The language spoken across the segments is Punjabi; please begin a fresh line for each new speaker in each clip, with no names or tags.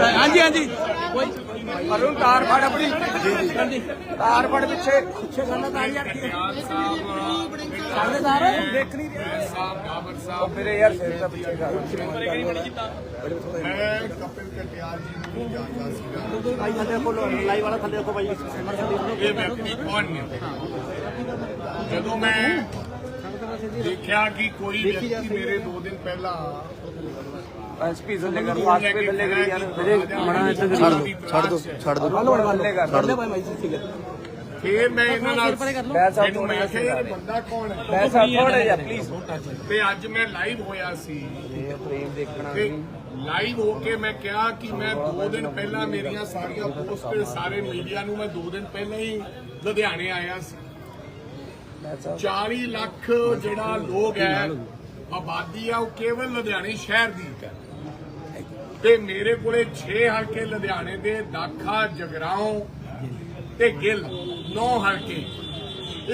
ਹਾਂਜੀ ਹਾਂਜੀ। ਅਰੁਣ ਤਾਰ ਫੜ ਆਪਣੀ। ਤਾਰ ਫੜ ਪਿੱਛੇ। ਪਿੱਛੇ ਕਰਨਾ ਤਾਂ ਯਾਰ ਕੀ ਸਾਹਮਣੇ ਤਾਰ ਦੇਖ ਨਹੀਂ ਰਿਹਾ। ਮੇਰੇ ਯਾਰ ਸਿਰ ਦਾ ਪਿੱਛੇ ਕਰ
ਮੈਂ ਕਪਿਲ ਕਟਿਆਰ ਜੀ ਨੂੰ ਜਾਣਦਾ ਸੀਗਾ
ਭਾਈ ਲਾਈਵ ਵਾਲਾ ਥੱਲੇ ਰੱਖੋ ਭਾਈ।
ਇਹ ਵਿਅਕਤੀ ਕੌਣ ਨੇ ਜਦੋਂ ਮੈਂ ਦੇਖਿਆ ਕਿ ਕੋਈ ਵਿਅਕਤੀ ਮੇਰੇ 2 ਦਿਨ ਪਹਿਲਾਂ
ਐਸਪੀ ਥੱਲੇ ਕਰ ਪਾਸ ਪੇ ਥੱਲੇ ਕਰ ਯਾਰ। ਮੇਰੇ ਮਣਾ ਇੱਥੇ
ਛੱਡ ਦੋ ਛੱਡ ਦੋ
ਛੱਡ ਦੋ।
ਹਲੋ ਥੱਲੇ ਕਰ। ਥੱਲੇ ਭਾਈ ਮਾਈ ਠੀਕ ਹੈ
ਫੇਰ ਮੈਂ ਇਹਨਾਂ ਨਾਲ ਕਿਹਾ ਇਹ ਬੰਦਾ ਕੌਣ ਹੈ?
ਬੈਸ ਆਪ ਥੋੜਾ ਜਿਹਾ ਪਲੀਜ਼
ਤੇ ਅੱਜ ਮੈਂ ਲਾਈਵ ਹੋਇਆ ਸੀ।
ਇਹ ਪ੍ਰੇਮ ਦੇਖਣਾ
ਤੇ ਲਾਈਵ ਹੋ ਕੇ ਮੈਂ ਕਿਹਾ ਕਿ ਮੈਂ 2 ਦਿਨ ਪਹਿਲਾਂ ਮੇਰੀਆਂ ਸਾਰੀਆਂ ਪੋਸਟ ਸਾਰੇ ਮੀਡੀਆ ਨੂੰ ਮੈਂ 2 ਦਿਨ ਪਹਿਲਾਂ ਹੀ ਲੁਧਿਆਣੇ ਆਇਆ ਸੀ।
ਬੈਸ ਆਪ
40 ਲੱਖ ਜਿਹੜਾ ਲੋਕ ਹੈ ਆਬਾਦੀ ਆ ਉਹ ਕੇਵਲ ਲੁਧਿਆਣੇ ਸ਼ਹਿਰ ਦੀ ਹੈ। ਤੇ ਮੇਰੇ ਕੋਲੇ 6 ਹਲਕੇ ਲੁਧਿਆਣੇ ਦੇ, ਦਾਖਾ, ਜਗਰਾਉਂ ਤੇ ਗਿੱਲ 9 ਹਲਕੇ।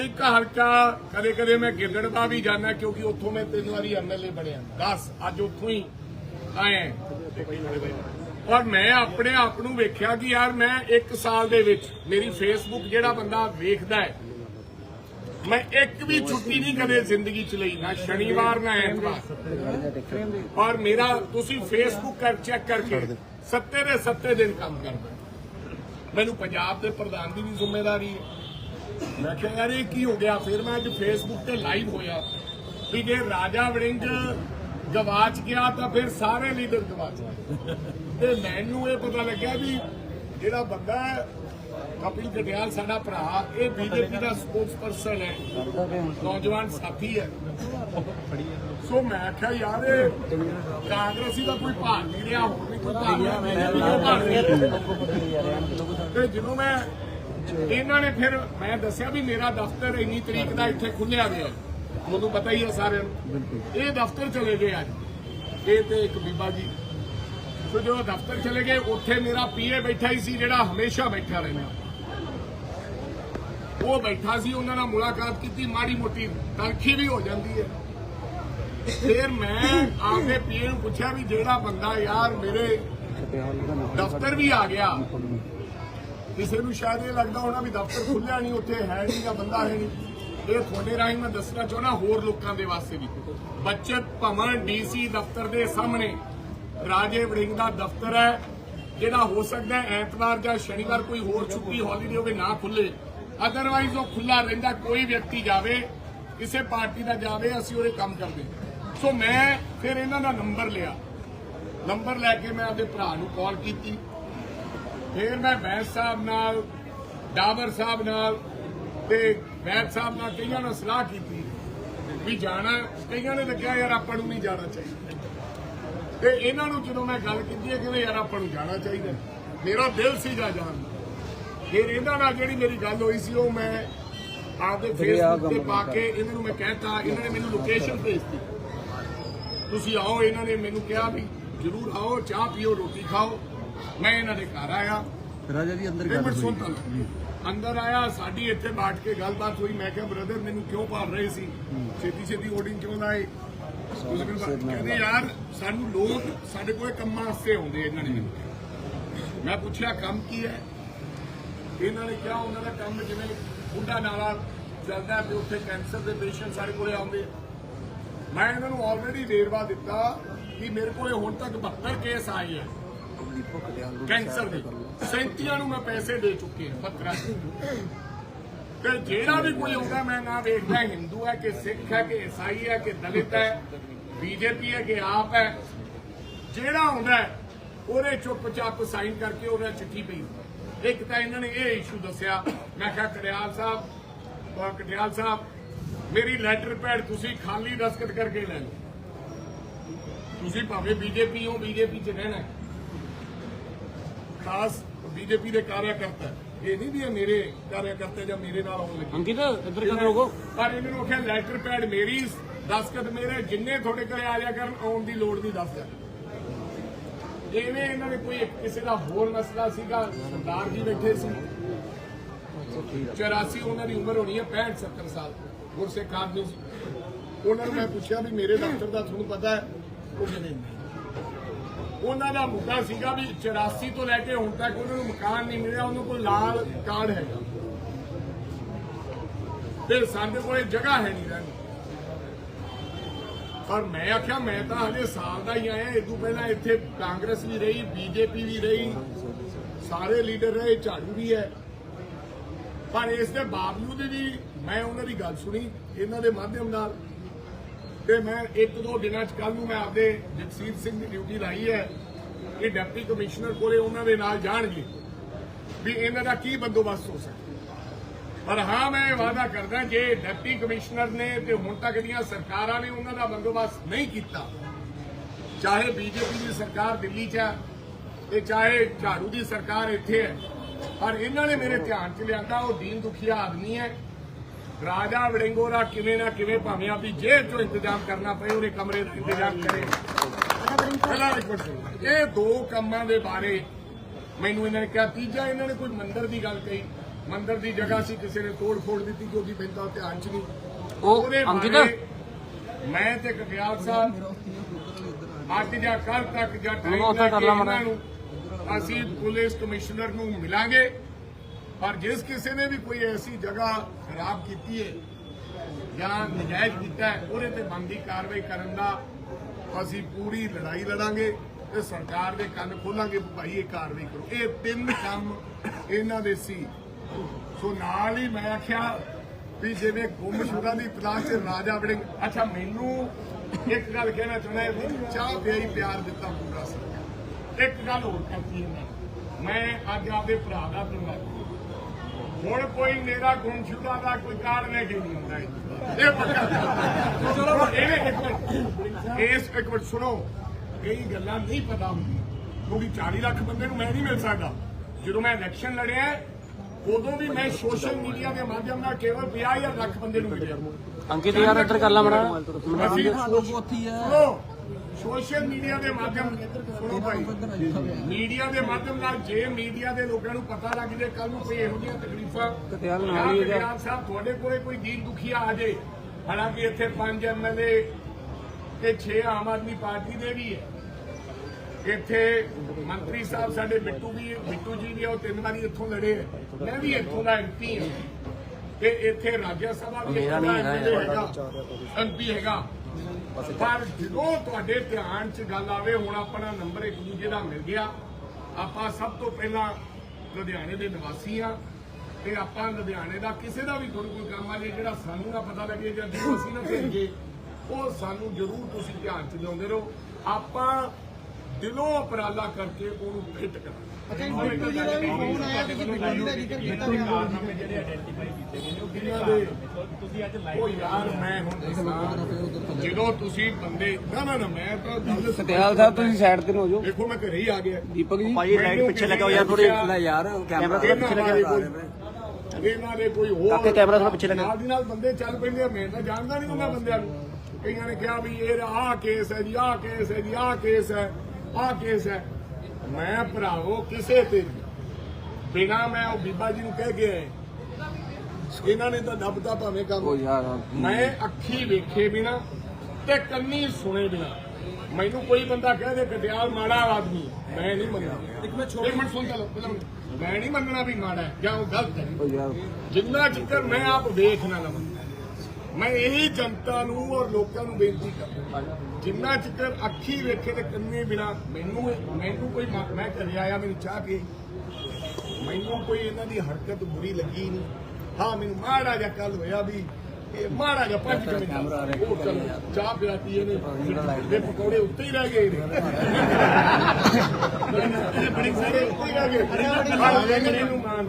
ਇੱਕ ਹਲਕਾ ਕਦੇ ਕਦੇ ਮੈਂ ਗਿੱਦੜ ਦਾ ਵੀ ਜਾਣਾ ਕਿਉਂਕਿ ਉੱਥੋਂ ਮੈਂ ਤਿੰਨ ਵਾਰੀ ਐਮਐਲਏ ਬਣਿਆ। 10 ਅੱਜ ਉੱਥੋਂ ਹੀ ਆਏ ਔਰ ਮੈਂ ਆਪਣੇ ਆਪ ਨੂੰ ਵੇਖਿਆ ਕਿ ਯਾਰ ਮੈਂ 1 ਸਾਲ ਦੇ ਵਿੱਚ ਮੇਰੀ ਫੇਸਬੁੱਕ ਜਿਹੜਾ ਬੰਦਾ ਵੇਖਦਾ ਹੈ ਮੈਂ ਇੱਕ ਵੀ ਛੁੱਟੀ ਨਹੀਂ ਕਦੇ ਜ਼ਿੰਦਗੀ ਚ ਲਈ, ਨਾ ਸ਼ਨੀਵਾਰ, ਨਾ ਐਤਵਾਰ। ਔਰ ਮੇਰਾ, ਤੁਸੀਂ ਫੇਸਬੁੱਕ ਕਰ ਚੈੱਕ ਕਰਕੇ ਸੱਤੇ ਦੇ ਸੱਤੇ ਦਿਨ ਕੰਮ ਕਰਦਾ ਮੈਨੂੰ ਪੰਜਾਬ ਦੇ ਪ੍ਰਧਾਨ ਦੀ ਵੀ ਜ਼ਿੰਮੇਵਾਰੀ ਹੈ। ਮੈਂ ਕਿਹਾ, ਯਾਰ, ਇਹ ਕੀ ਹੋ ਗਿਆ? ਫਿਰ ਮੈਂ ਅੱਜ ਫੇਸਬੁੱਕ ਤੇ ਲਾਈਵ ਹੋਇਆ। ਵੀ ਜੇ ਰਾਜਾ ਵੜਿੰਗ ਗਵਾਚ ਗਿਆ, ਤਾਂ ਫਿਰ ਸਾਰੇ ਲੀਡਰ ਗਵਾਚ ਗਏ। ਤੇ ਮੈਨੂੰ ਇਹ ਪਤਾ ਲੱਗਿਆ ਵੀ ਜਿਹੜਾ ਬੰਦਾ ਕਪਿਲ ਕਟਿਆਲ ਸਾਡਾ ਭਰਾ, ਇਹ ਬੀਜੇਪੀ ਦਾ ਸਪੋਕਸਪਰਸਨ ਹੈ। ਨੌਜਵਾਨ ਸਾਥੀ ਹੈ। ਸੋ ਮੈਂ ਆਖਿਆ, ਯਾਰ, ਇਹ ਕਾਂਗਰਸੀ ਦਾ ਕੋਈ ਭਾਗ ਨਹੀਂ ਰਿਹਾ, ਹੋਰ ਨਹੀਂ ਕੋਈ ਭਾਗ ਰਿਹਾ। ਤੇ ਜਦੋਂ ਮੈਂ, ਇਹਨਾਂ ਨੇ ਫਿਰ ਮੈਂ ਦੱਸਿਆ ਵੀ ਮੇਰਾ ਦਫ਼ਤਰ ਇੰਨੀ ਤਰੀਕ ਦਾ ਇੱਥੇ ਖੁੱਲਿਆ ਗਿਆ ਤੁਹਾਨੂੰ ਪਤਾ ਹੀ ਹੈ ਸਾਰਿਆਂ ਨੂੰ। ਇਹ ਦਫ਼ਤਰ ਚਲੇ ਗਏ ਅੱਜ। ਇਹ ਤੇ ਇੱਕ ਬੀਬਾ ਜੀ। ਸੋ ਜਦੋਂ ਦਫ਼ਤਰ ਚਲੇ ਗਏ, ਉੱਥੇ ਮੇਰਾ ਪੀਏ ਬੈਠਾ ਹੀ ਸੀ, ਜਿਹੜਾ ਹਮੇਸ਼ਾ ਬੈਠਾ ਰਹਿੰਦਾ। ਉਹ ਬੈਠਾ ਸੀ, ਉਹਨਾਂ ਨਾਲ ਮੁਲਾਕਾਤ ਕੀਤੀ, ਮਾੜੀ ਮੋਟੀ ਤਲਖੀ ਵੀ ਹੋ ਜਾਂਦੀ ਹੈ। ਫਿਰ ਮੈਂ ਆਪਦੇ ਪੀਏ ਨੂੰ ਪੁੱਛਿਆ ਵੀ ਜਿਹੜਾ ਬੰਦਾ ਯਾਰ ਮੇਰੇ ਦਫ਼ਤਰ ਵੀ ਆ ਗਿਆ। ਕਿਸੇ ਨੂੰ ਸ਼ਾਇਦ ਇਹ ਲੱਗਦਾ ਹੋਣਾ ਵੀ ਦਫ਼ਤਰ ਖੁੱਲਿਆ ਨਹੀਂ, ਉੱਥੇ ਹੈ ਨਹੀਂ ਜਾਂ ਬੰਦਾ ਹੈ ਨਹੀਂ। ਇਹ ਤੁਹਾਡੇ ਰਾਹੀਂ ਮੈਂ ਦੱਸਣਾ ਚਾਹੁੰਦਾ ਹੋਰ ਲੋਕਾਂ ਦੇ ਵਾਸਤੇ ਵੀ। ਬਚਤ ਭਵਨ ਡੀਸੀ ਦਫ਼ਤਰ ਦੇ ਸਾਹਮਣੇ। ਰਾਜੇ ਵੜਿੰਗ ਦਾ ਦਫ਼ਤਰ ਹੈ ਜਿਹੜਾ ਹੋ ਸਕਦਾ ਐਤਵਾਰ ਜਾਂ ਸ਼ਨੀਵਾਰ ਕੋਈ ਹੋਰ ਛੁੱਟੀ ਹੌਲੀਡੇ ਹੋਵੇ, ਨਾ ਖੁੱਲੇ। ਅਦਰਵਾਈਜ਼ ਉਹ ਖੁੱਲਾ ਰਹਿੰਦਾ, ਕੋਈ ਵਿਅਕਤੀ ਜਾਵੇ, ਕਿਸੇ ਪਾਰਟੀ ਦਾ ਜਾਵੇ, ਅਸੀਂ ਉਹਦੇ ਕੰਮ ਕਰਦੇ ਸੋ ਮੈਂ ਫਿਰ ਇਹਨਾਂ ਦਾ ਨੰਬਰ ਲਿਆ। ਨੰਬਰ ਲੈ ਕੇ ਮੈਂ ਆਪਦੇ ਭਰਾ ਨੂੰ ਕਾਲ ਕੀਤੀ। ਫਿਰ ਮੈਂ ਬੈਂਸ ਸਾਹਿਬ ਨਾਲ, ਡਾਬਰ ਸਾਹਿਬ ਨਾਲ ਤੇ ਵੈਦ ਸਾਹਿਬ ਨਾਲ ਕਈਆਂ ਨਾਲ ਸਲਾਹ ਕੀਤੀ ਵੀ ਜਾਣਾ, ਕਈਆਂ ਨੇ ਲੱਗਿਆ ਯਾਰ ਆਪਾਂ ਨੂੰ ਨਹੀਂ ਜਾਣਾ ਚਾਹੀਦਾ। ਤੇ ਇਹਨਾਂ ਨੂੰ ਜਦੋਂ ਮੈਂ ਗੱਲ ਕੀਤੀ ਹੈ ਕਿ ਯਾਰ ਆਪਾਂ ਨੂੰ ਜਾਣਾ ਚਾਹੀਦਾ ਮੇਰਾ ਦਿਲ ਸੀਗਾ ਜਾਣ ਦਾ। ਫਿਰ ਇਹਨਾਂ ਨਾਲ ਜਿਹੜੀ ਮੇਰੀ ਗੱਲ ਹੋਈ ਸੀ ਉਹ ਮੈਂ ਆਪਦੇ ਫੇਸਬੁੱਕ ਤੇ ਪਾ ਕੇ ਇਹਨਾਂ ਨੂੰ ਮੈਂ ਕਹਿਤਾ ਇਹਨਾਂ ਨੇ ਮੈਨੂੰ ਲੋਕੇਸ਼ਨ ਭੇਜਤੀ। ਤੁਸੀਂ ਆਓ ਇਹਨਾਂ ਨੇ ਮੈਨੂੰ ਕਿਹਾ ਵੀ ਜਰੂਰ ਆਓ ਚਾਹ ਪੀਓ ਰੋਟੀ ਖਾਓ। ਮੈਂ ਇਹਨਾਂ ਦੇ ਘਰ ਆਇਆ।
ਰਾਜਾ ਜੀ ਅੰਦਰ ਗੱਲ ਹੋਈ।
ਅੰਦਰ ਆਇਆ ਸਾਡੀ ਇੱਥੇ ਬਾਟ ਕੇ ਗੱਲਬਾਤ ਹੋਈ। ਮੈਂ ਕਿਹਾ ਬ੍ਰਦਰ ਮੈਨੂੰ ਕਿਉਂ ਭਾਲ ਰਹੇ ਸੀ? ਛੇਤੀ ਛੇਤੀ ਓਡਿੰਗ ਕਿਉਂ ਬਾਤ- ਕਹਿੰਦੇ ਯਾਰ ਸਾਨੂੰ ਲੋਕ ਸਾਡੇ ਕੋਲੇ ਕੰਮਾਂ ਵਾਸਤੇ ਆਉਂਦੇ ਇਹਨਾਂ ਨੇ। ਮੈਂ ਪੁੱਛਿਆ ਕੰਮ ਕੀ ਹੈ? ਇਹਨਾਂ ਨੇ ਕਿਹਾ ਉਹਨਾਂ ਦਾ ਕੰਮ ਜਿਵੇਂ ਬੁੱਢਾ ਨਾਲਾ ਚੱਲਦਾ ਤੇ ਉੱਥੇ ਕੈਂਸਰ ਦੇ ਪੇਸ਼ੈਂਟ ਸਾਡੇ ਕੋਲੇ ਆਉਂਦੇ। ਮੈਂ ਇਹਨਾਂ ਨੂੰ ਆਲਰੇਡੀ ਵੇਰਵਾ ਦਿੱਤਾ ਕਿ ਮੇਰੇ ਕੋਲੇ ਹੁਣ ਤੱਕ 72 ਕੇਸ ਆਏ ਆ। ਕੈਂਸਰ ਦੇ। 37 ਨੂੰ ਮੈਂ ਪੈਸੇ ਦੇ ਚੁੱਕੇ ਹਾਂ 17 ਤੇ ਜਿਹੜਾ ਵੀ ਕੋਈ ਆਉਂਦਾ ਮੈਂ ਨਾ ਵੇਖਦਾ ਹਿੰਦੂ ਹੈ ਕਿ ਸਿੱਖ ਹੈ ਕਿ ਈਸਾਈ ਹੈ ਕਿ ਦਲਿਤ ਹੈ ਬੀਜੇਪੀ ਹੈ ਕਿ ਆਪ ਹੈ ਜਿਹੜਾ ਆਉਂਦਾ ਹੈ, ਉਹਦੇ ਚੁੱਪਚਾਪ ਸਾਈਨ ਕਰਕੇ ਉਹਦਾ ਚਿੱਠੀ ਪਈ। ਇੱਕ ਤਾਂ ਇਹਨਾਂ ਨੇ ਇਹ ਇਸ਼ੂ ਦੱਸਿਆ ਮੈਂ ਕਿਹਾ ਕੜਿਆਲ ਸਾਹਿਬ ਔਰ ਕੜਿਆਲ ਸਾਹਿਬ ਮੇਰੀ ਲੈਟਰ ਪੈਡ ਤੁਸੀਂ ਖਾਲੀ ਦਸਤਖਤ ਕਰਕੇ ਲੈ ਲਓ। ਤੁਸੀਂ ਭਾਵੇਂ ਬੀਜੇਪੀ ਹੋ ਬੀਜੇਪੀ 'ਚ ਰਹਿਣਾ ਖਾਸ ਬੀਜੇਪੀ ਦੇ ਕਾਰਿਆਕਰਤਾ ਇਹ ਨਹੀਂ ਵੀ ਇਹ ਮੇਰੇ ਕਾਰਿਆਕਰਤਾ ਜਾਂ ਮੇਰੇ ਨਾਲ ਆਉਣ ਲੱਗੇ।
ਅੰਕਿਤ ਇੱਧਰ ਕਰ ਰੋਕੋ।
ਪਰ ਇਹਨਾਂ ਨੂੰ ਆਖਿਆ ਲੈਟਰ ਪੈਡ ਮੇਰੀ ਦਸਖਤ ਮੇਰੇ ਜਿੰਨੇ ਤੁਹਾਡੇ ਕੋਲੇ ਆ ਜਾ ਕਰਨ ਆਉਣ ਦੀ ਲੋੜ ਨਹੀਂ ਦਸਖਤ ਜਿਵੇਂ ਇਹਨਾਂ ਨੇ ਕੋਈ ਕਿਸੇ ਦਾ ਹੋਰ ਮਸਲਾ ਸੀਗਾ ਸਰਦਾਰ ਜੀ ਬੈਠੇ ਸੀ। 84 ਉਹਨਾਂ ਦੀ ਉਮਰ ਹੋਣੀ ਹੈ 65 70 ਸਾਲ। ਗੁਰਸਿੱਖ ਆਦਮੀ ਸੀ। ਉਹਨਾਂ ਨੂੰ ਮੈਂ ਪੁੱਛਿਆ ਵੀ ਮੇਰੇ ਦਫ਼ਤਰ ਦਾ ਤੁਹਾਨੂੰ ਪਤਾ ਹੈ ਉਹ ਕਹਿੰਦੇ ਨਹੀਂ ਉਹਨਾਂ ਦਾ ਮੁੱਦਾ ਸੀਗਾ ਵੀ 84 ਤੋਂ ਲੈ ਕੇ ਹੁਣ ਤੱਕ ਉਹਨਾਂ ਨੂੰ ਮਕਾਨ ਨਹੀਂ ਮਿਲਿਆ, ਉਹਨੂੰ ਕੋਈ ਲਾਲ ਕਾਰਡ ਹੈਗਾ। ਫਿਰ ਸਾਡੇ ਕੋਲੇ ਜਗ੍ਹਾ ਹੈ ਨਹੀਂ ਰਹਿਣ ਪਰ ਮੈਂ ਆਖਿਆ, ਮੈਂ ਤਾਂ ਹਜੇ ਸਾਲ ਦਾ ਹੀ ਆਇਆ ਇਦੋਂ ਪਹਿਲਾਂ ਇੱਥੇ ਕਾਂਗਰਸ ਵੀ ਰਹੀ, ਬੀਜੇਪੀ ਵੀ ਰਹੀ, ਸਾਰੇ ਲੀਡਰ ਰਹੇ, ਝਾੜੂ ਵੀ ਹੈ। ਪਰ ਇਸ ਦੇ ਬਾਵਜੂਦ ਵੀ ਮੈਂ ਉਹਨਾਂ ਦੀ ਗੱਲ ਸੁਣੀ, ਇਹਨਾਂ ਦੇ ਮਾਧਿਅਮ ਨਾਲ। ਤੇ ਮੈਂ ਇੱਕ ਦੋ ਦਿਨਾਂ ਚ ਕੱਲ ਨੂੰ ਮੈਂ ਆਪਦੇ ਜਗਸੀਰ ਸਿੰਘ ਦੀ ਡਿਊਟੀ ਲਾਈ ਹੈ ਕਿ ਡਿਪਟੀ ਕਮਿਸ਼ਨਰ ਕੋਲੇ ਉਹਨਾਂ ਦੇ ਨਾਲ ਜਾਣਗੇ ਵੀ ਇਹਨਾਂ ਦਾ ਕੀ ਬੰਦੋਬਸਤ ਹੋ ਸਕਦਾ ਪਰ ਹਾਂ, ਮੈਂ ਵਾਅਦਾ ਕਰਦਾ ਜੇ ਡਿਪਟੀ ਕਮਿਸ਼ਨਰ ਨੇ ਤੇ ਹੁਣ ਤੱਕ ਦੀਆਂ ਸਰਕਾਰਾਂ ਨੇ ਉਹਨਾਂ ਦਾ ਬੰਦੋਬਸਤ ਨਹੀਂ ਕੀਤਾ, ਚਾਹੇ ਬੀਜੇਪੀ ਦੀ ਸਰਕਾਰ ਦਿੱਲੀ 'ਚ ਹੈ ਤੇ ਚਾਹੇ ਝਾੜੂ ਦੀ ਸਰਕਾਰ ਇੱਥੇ ਹੈ, ਪਰ ਇਹਨਾਂ ਨੇ ਮੇਰੇ ਧਿਆਨ 'ਚ ਲਿਆਂਦਾ ਉਹ ਦੀਨ ਦੁਖੀਆ ਆਦਮੀ ਹੈ। ਰਾਜਾ ਵੜਿੰਗੋਰਾ ਕਿਵੇਂ ਨਾ ਕਿਵੇਂ ਭਾਵੇਂ ਆਪਦੀ ਜੇਲ੍ਹ 'ਚੋਂ ਇੰਤਜ਼ਾਮ ਕਰਨਾ ਪਏ ਉਹਨੇ ਕਮਰੇ ਦਾ ਇੰਤਜ਼ਾਮ ਕਰੇ ਪਹਿਲਾਂ ਸੁਣੋ। ਇਹ ਦੋ ਕੰਮਾਂ ਦੇ ਬਾਰੇ ਮੈਨੂੰ ਇਹਨਾਂ ਨੇ ਕਿਹਾ ਤੀਜਾ ਇਹਨਾਂ ਨੇ ਕੋਈ ਮੰਦਿਰ ਦੀ ਗੱਲ ਕਹੀ ਮੰਦਿਰ ਦੀ ਜਗ੍ਹਾ ਸੀ ਕਿਸੇ ਨੇ ਤੋੜ ਫੋੜ ਦਿੱਤੀ ਕਿਉਂਕਿ ਤਾਂ ਧਿਆਨ 'ਚ ਨਹੀਂ
ਉਹ
ਉਹਦੇ
ਅੰਕਿਤ?
ਬਾਰੇ ਮੈਂ ਤੇ ਕਟਿਆਲ ਸਾਹਿਬ ਅੱਜ ਜਾਂ ਕੱਲ ਤੱਕ ਜਾਂ
ਉਹਨੂੰ
ਟਾਈਮ
ਉੱਥੇ
ਲੈ
ਕਰ
ਕੇ
ਲਾ ਮਾੜਾ।
ਇਹਨਾਂ ਨੂੰ ਅਸੀਂ ਪੁਲਿਸ ਕਮਿਸ਼ਨਰ ਨੂੰ ਮਿਲਾਂਗੇ ਪਰ ਜਿਸ ਕਿਸੇ ਨੇ ਵੀ ਕੋਈ ਐਸੀ ਜਗ੍ਹਾ ਖਰਾਬ ਕੀਤੀ ਹੈ ਜਾਂ ਨਜਾਇਜ਼ ਕੀਤਾ ਹੈ ਉਹਦੇ ਤੇ ਬੰਦੀ ਕਾਰਵਾਈ ਕਰਨ ਦਾ ਅਸੀਂ ਪੂਰੀ ਲੜਾਈ ਲੜਾਂਗੇ ਤੇ ਸਰਕਾਰ ਦੇ ਕੰਨ ਖੋਲਾਂਗੇ ਭਾਈ ਇਹ ਕਾਰਵਾਈ ਕਰੋ ਇਹ ਤਿੰਨ ਕੰਮ ਇਹਨਾਂ ਦੇ ਸੀ ਸੋ ਨਾਲ ਹੀ ਮੈਂ ਆਖਿਆ ਵੀ ਜਿਵੇਂ ਗੁੰਮਸ਼ੁਦਾ ਦੀ ਤਲਾਸ਼ ਚ ਰਾਜਾ ਵੜਿੰਗ ਅੱਛਾ ਮੈਨੂੰ ਇੱਕ ਗੱਲ ਕਹਿਣਾ ਚਾਹੁੰਦਾ ਹਾਂ ਚਾਹ ਪਿਆਈ ਪਿਆਰ ਦਿੱਤਾ ਪੂਰਾ ਸੀ ਇੱਕ ਗੱਲ ਹੋਰ ਕਰਤੀ ਇਹਨਾਂ ਮੈਂ ਅੱਜ ਆਪਦੇ ਭਰਾ ਦਾ ਧੰਨਵਾਦ ਹੁਣ ਕੋਈ ਮੇਰਾ ਗੁੰਮਸ਼ੁਦਾ ਦਾ ਕੋਈ ਕਾਰਨ ਨਹੀਂ ਹੁੰਦਾ ਇਹ। ਪੱਕਾ ਚਲੋ ਇਹ ਇੱਕ ਮਿੰਟ। ਇਸ ਇੱਕ ਮਿੰਟ ਸੁਣੋ। ਕਈ ਗੱਲਾਂ ਨਹੀਂ ਪਤਾ ਹੁੰਦੀਆਂ। ਕਿਉਂਕਿ 40 ਲੱਖ ਬੰਦੇ ਨੂੰ ਮੈਂ ਨਹੀਂ ਮਿਲ ਸਕਦਾ। ਜਦੋਂ ਮੈਂ ਇਲੈਕਸ਼ਨ ਲੜਿਆ ਉਦੋਂ ਵੀ ਮੈਂ ਸੋਸ਼ਲ ਮੀਡੀਆ ਦੇ ਮਾਧਿਅਮ ਨਾਲ ਕੇਵਲ 50000 ਲੱਖ ਬੰਦੇ ਨੂੰ ਮਿਲਿਆ।
ਅੰਕਿਤ ਯਾਰ ਇੱਧਰ ਕਰ ਲਾ ਮੜਾ।
ਅਸੀਂ ਸੋਸ਼ਲ ਮੀਡੀਆ ਦੇ ਮਾਧਿਅਮ ਸੁਣੋ ਭਾਈ ਮੀਡੀਆ ਦੇ ਮਾਧਿਅਮ ਨਾਲ ਜੇ ਮੀਡੀਆ ਦੇ ਲੋਕਾਂ ਨੂੰ ਪਤਾ ਲੱਗ ਜੇ ਕੱਲ ਨੂੰ ਕੋਈ ਇਹੋ ਜਿਹੀਆਂ ਤਕਲੀਫਾਂ
ਕਤਿਆਲ ਨਾਲ ਹੀ
ਕਤਿਆਲ ਸਾਹਿਬ ਤੁਹਾਡੇ ਕੋਲੇ ਕੋਈ ਦੀਨ ਦੁਖੀਆ ਆ ਜੇ? ਹਾਲਾਂਕਿ ਇੱਥੇ ਪੰਜ ਐਮਐਲਏ ਤੇ 6 ਆਮ ਆਦਮੀ ਪਾਰਟੀ ਦੇ ਵੀ ਹੈ। ਇੱਥੇ ਮੰਤਰੀ ਸਾਹਿਬ ਸਾਡੇ ਬਿੱਟੂ ਵੀ ਬਿੱਟੂ ਜੀ ਵੀ ਆ, ਉਹ ਤਿੰਨ ਵਾਰੀ ਇੱਥੋਂ ਲੜੇ ਹੈ। ਮੈਂ ਵੀ ਇੱਥੋਂ ਦਾ ਐਮਪੀ ਹਾਂ। ਤੇ ਇੱਥੇ ਰਾਜ ਸਭਾ ਵੀ
ਮੇਰਾ ਨਹੀਂ ਹੈਗਾ
ਐਮਪੀ ਹੈਗਾ। ਪਰ ਜਦੋਂ ਤੁਹਾਡੇ ਧਿਆਨ 'ਚ ਗੱਲ ਆਵੇ ਹੁਣ ਆਪਣਾ ਨੰਬਰ ਇੱਕ ਦੂਜੇ ਦਾ ਮਿਲ ਗਿਆ। ਆਪਾਂ ਸਭ ਤੋਂ ਪਹਿਲਾਂ ਲੁਧਿਆਣੇ ਦੇ ਨਿਵਾਸੀ ਆ ਤੇ ਆਪਾਂ ਲੁਧਿਆਣੇ ਦਾ ਕਿਸੇ ਦਾ ਵੀ ਤੁਹਾਨੂੰ ਕੋਈ ਕੰਮ ਆ ਜੇ ਜਿਹੜਾ ਸਾਨੂੰ ਨਾ ਪਤਾ ਲੱਗੇ ਜਾਂ ਜਿਹਨੂੰ ਅਸੀਂ ਨਾ ਭੇਜੀਏ ਉਹ ਸਾਨੂੰ ਜ਼ਰੂਰ ਤੁਸੀਂ ਧਿਆਨ 'ਚ ਲਿਆਉਂਦੇ ਰਹੋ। ਆਪਾਂ ਦਿਲੋਂ ਉਪਰਾਲਾ ਕਰਕੇ ਉਹਨੂੰ ਫਿੱਟ ਕਰਾਂਗੇ।
ਬਿੱਟੂ ਜੀ ਦਾ ਵੀ ਫੋਨ ਆਇਆ ਤੁਸੀਂ ਬਿੱਟੂ ਦਾ ਜ਼ਿਕਰ ਕੀਤਾ ਗਿਆ।
ਤੁਸੀਂ ਅੱਜ ਉਹ ਯਾਰ ਮੈਂ ਹੁਣ ਦੱਸਾਂ ਜਦੋਂ ਤੁਸੀਂ ਬੰਦੇ ਨਾ ਨਾ ਨਾ ਮੈਂ ਤਾਂ ਗੱਲ
ਸਾਹਿਬ ਤੁਸੀਂ ਸਾਈਡ ਤੇ ਨੂੰ ਹੋ ਜਾਓ।
ਦੇਖੋ ਮੈਂ ਘਰੇ ਹੀ ਆ ਗਿਆ।
ਦੀਪਕ ਜੀ
ਭਾਈ ਲਾਈਟ ਪਿੱਛੇ ਲਗਾਓ ਯਾਰ ਥੋੜੀ
ਲੈ ਯਾਰ ਕੈਮਰਾ ਥੋੜਾ ਪਿੱਛੇ
ਇਹਨਾਂ
ਲਗਾ
ਬਾਰੇ ਕੋਈ- ਇਹਨਾਂ ਦੇ ਕੋਈ ਹੋਰ
ਕਾਕੇ ਕੈਮਰਾ ਥੋੜ੍ਹਾ ਪਿੱਛੇ ਲਗਾ।
ਨਾਲ ਦੀ ਨਾਲ ਬੰਦੇ ਚੱਲ ਪੈਂਦੇ ਆ ਮੈਂ ਤਾਂ ਜਾਣਦਾ ਨਹੀਂ ਉਹਨਾਂ ਬੰਦਿਆਂ ਨੂੰ। ਕਈਆਂ ਨੇ ਕਿਹਾ ਵੀ ਇਹ ਆਹ ਕੇਸ ਹੈ ਜੀ ਆਹ ਕੇਸ ਹੈ ਜੀ ਆਹ ਕੇਸ ਹੈ ਆਹ ਕੇਸ ਹੈ। ਮੈਂ ਭਰਾਵੋ ਕਿਸੇ ਤੇ ਬਿਨਾ ਮੈਂ ਉਹ ਬੀਬਾ ਜੀ ਨੂੰ ਕਹਿ ਕੇ ਆਏ। ਇਹਨਾਂ ਨੇ ਤਾਂ ਦੱਬਤਾ ਭਾਵੇਂ
ਉਹ
ਕੰਮ
ਯਾਰ
ਮੈਂ ਅੱਖੀ ਵੇਖੇ ਬਿਨਾ ਤੇ ਕੰਨੀ ਸੁਣੇ ਬਿਨਾ ਮੈਨੂੰ ਕੋਈ ਬੰਦਾ ਕਹਿ ਦੇ ਕਟਿਆਲ ਮਾੜਾ ਆਦਮੀ ਹੈ, ਮੈਂ ਨਹੀਂ ਮੰਨਦਾ। ਇੱਕ ਮਿੰਟ ਇੱਕ ਮਿੰਟ ਸੁਣ ਚਲੋ ਪਹਿਲਾਂ। ਮੈਂ ਨਹੀਂ ਮੰਨਣਾ ਵੀ ਮਾੜਾ ਹੈ ਜਾਂ ਉਹ ਗਲਤ ਹੈ।
ਉਹ ਯਾਰ।
ਜਿੰਨਾ ਚਿਰ ਮੈਂ ਆਪ ਵੇਖ ਨਾ ਲਵਾਂ ਮੈਂ ਇਹੀ ਜਨਤਾ ਨੂੰ ਔਰ ਲੋਕਾਂ ਨੂੰ ਬੇਨਤੀ ਕਰਦਾ ਜਿੰਨਾ ਚਿਰ ਅੱਖੀ ਵੇਖੇ ਤੇ ਕੰਨੀ ਬਿਨਾ ਮੈਨੂੰ ਮੈਨੂੰ ਕੋਈ ਮ- ਮੈਂ ਘਰੇ ਆਇਆ ਮੈਨੂੰ ਚਾਹ ਪੀ ਮੈਨੂੰ ਕੋਈ ਇਹਨਾਂ ਦੀ ਹਰਕਤ ਬੁਰੀ ਲੱਗੀ ਨਹੀਂ। ਹਾਂ ਮੈਨੂੰ ਮਾੜਾ ਜਿਹਾ ਕੱਲ ਹੋਇਆ ਵੀ ਇਹ ਮਾੜਾ ਜਿਹਾ ਪੰਜ ਕੁ ਮਿੰਟ। ਉਹ ਚਲੋ ਚਾਹ ਪਿਆਤੀ ਇਹਨੇ। ਦੇ ਪਕੌੜੇ ਉੱਤੇ ਹੀ ਰਹਿ ਗਏ ਨੇ ਬੜੀ ਸਾਰੇ ਉੱਤੇ ਹੀ ਰਹਿ ਗਏ। ਹਰਿਆਣੇ ਨੂੰ ਮਾਨ।